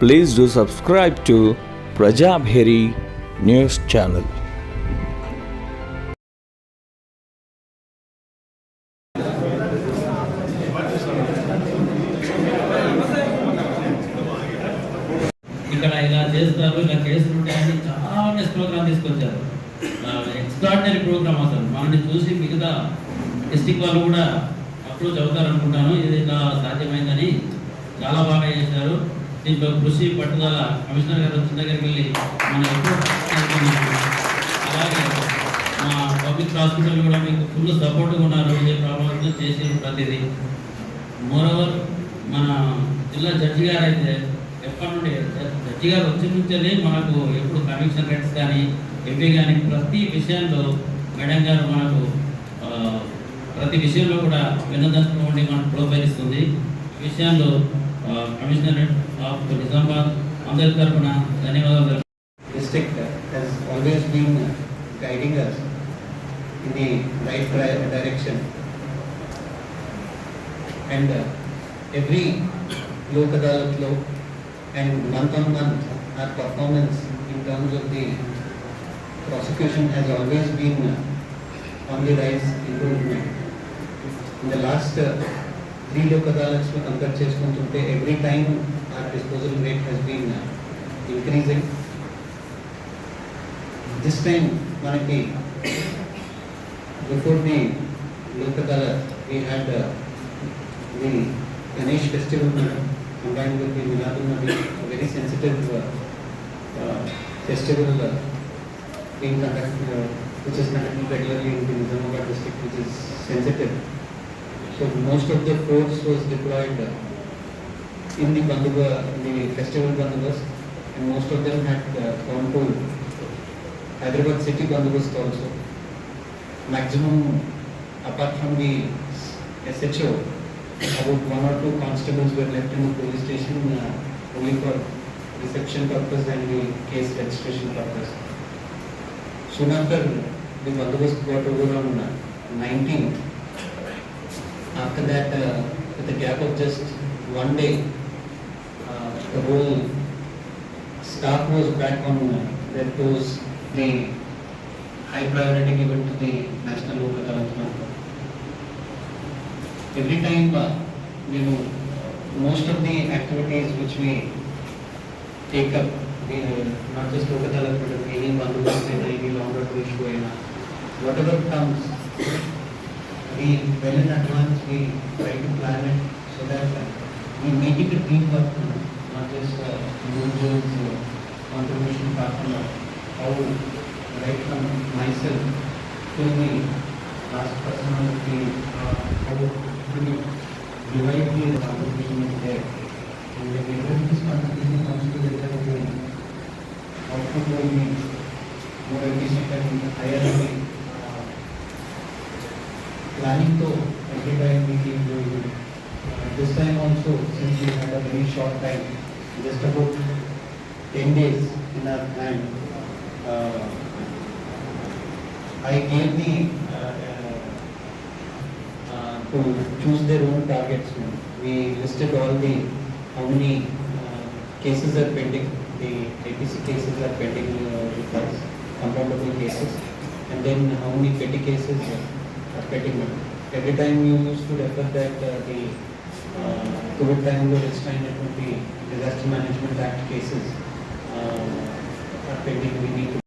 Please do subscribe to Prajabheri news channel. ఇక్కడ ఇలా చేస్తారు ఇలా చేస్తుంటాయని చాలా నెక్స్ట్ ప్రోగ్రామ్ తీసుకొచ్చారు. ఎక్స్ట్రాడినరీ ప్రోగ్రామ్ అసలు. మనల్ని చూసి మిగతా డిస్టిక్ వాళ్ళు కూడా అప్రోచ్ అవుతారు అనుకుంటాను ఇది ఇలా సాధ్యమైందని చాలా బాగా చేశారు. దీంట్లో కృషి పట్టుదల కమిషనర్ గారు వచ్చిన దగ్గరికి వెళ్ళి మన అలాగే మా పబ్లిక్ హాస్పిటల్ కూడా మీకు ఫుల్ సపోర్ట్గా ఉన్నారు ఏ ప్రాబ్లమ్స్ చేసి ప్రతిదీ. మోరవర్ మన జిల్లా జడ్జి గారు అయితే ఎప్పటి నుండి జడ్జి గారు వచ్చిన నుంచే మనకు ఎప్పుడు కమిషన్ రేట్స్ కానీ ఎంపీ కానీ ప్రతి విషయంలో మేడం గారు మనకు ప్రతి విషయంలో కూడా వినోదస్తులు ఉండి మనకు ప్రోత్సహిస్తుంది. విషయంలో Commissioner of Nizamabad. District has always been guiding us in the right direction. And uh, every Lok Adalat Lok and month on month our performance in terms of the prosecution has always been on the rise improvement. In the last uh, video కదాలస్ compare చేసుకుంటుంటే every time our disposal rate has been increasing this time మనకి before the లోకదాల we had the Ganesh festival combine with the Milad un Nabi very sensitive festival being conduct which is conducted regularly in the Nizamabad district which is sensitive So most of the force was deployed in the Banduba, the festival Bandubas, and most of them had uh, gone to Hyderabad city Bandubas also. Maximum, apart from the SHO, about one or two constables were left in the police station uh, only for reception purpose and the case registration purpose. Soon after the Bandobast got over on uh, 19th, after that, uh, with a gap of just one day, uh, the whole staff was back on uh, their toes. The high priority given to the National Lok Adalat. Every time, uh, you know, most of the activities which we take up, we, uh, not just Lok Adalat, but any and any longer issue, and whatever comes, well in advance, we try to plan it so that uh, we make it a teamwork, you know, not just uh, individuals uh, contribution uh, how right from myself to the last person on the field, uh, how to divide the contribution is there. And when everyone is contributing comes together, the output will be more efficient and higher uh, planning to every time we keep doing it. Uh, This time also, since we had a very short time, just about ten days in our hand, uh, I gave the, uh, uh, uh, to choose their own targets. We listed all the, how many uh, cases are pending, the APC cases are pending uh, with us, compoundable cases, and then how many petty cases are pending. Every time you used to refer that uh, the uh, COVID time were restrained, it would be disaster management act cases uh, are pending, we